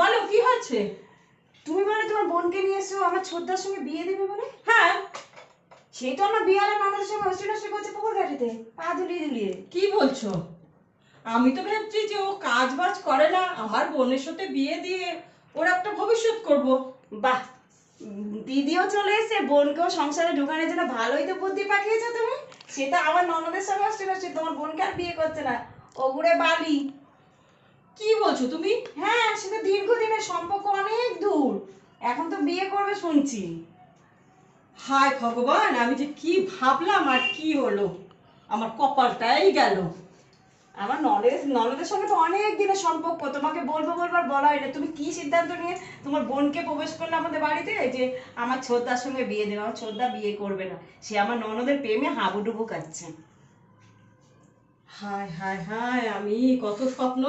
বলো কি হয়েছে তুমি বলে তোমার বোনকে নিয়ে এসো আমার ছোটদার সঙ্গে বিয়ে দেবে বলে? হ্যাঁ। সেই তো আমার বিয়ালে মানুষের সঙ্গে হসি নসি করছে পুকুর ঘাটিতে পা দুলিয়ে দুলিয়ে। কি বলছো? আমি তো ভাবছি যে ও কাজ বাজ করে না আমার বোনের সাথে বিয়ে দিয়ে ওর একটা ভবিষ্যৎ করব। বাহ দিদিও চলে এসে বোনকেও সংসারে ঢোকানোর জন্য ভালোই তো বুদ্ধি পাঠিয়েছো তুমি। সেটা আমার ননদের সঙ্গে হসি নসি তোমার বোনকে আর বিয়ে করছে না। ওগুড়ে বালি। কি বলছো তুমি? হ্যাঁ সেটা দীর্ঘদিনের সম্পর্ক অনেক দূর এখন তো বিয়ে করবে শুনছি। হায় ভগবান, আমি যে কি ভাবলাম আর কি হলো? আমার কপালটাই গেল। আমার নলেজ ননদের সঙ্গে তো অনেক দিনের সম্পর্ক, তোমাকে বলব বলবার বলা হয় না তুমি কি সিদ্ধান্ত নিয়ে তোমার বোনকে প্রবেশ করলে আমাদের বাড়িতে? যে আমার ছোটদার সঙ্গে বিয়ে দেবে, আমার ছোটদা বিয়ে করবে না। সে আমার ননদের প্রেমে হাবুডুবু কাচ্ছে হায় হায় হায়, আমি কত স্বপ্ন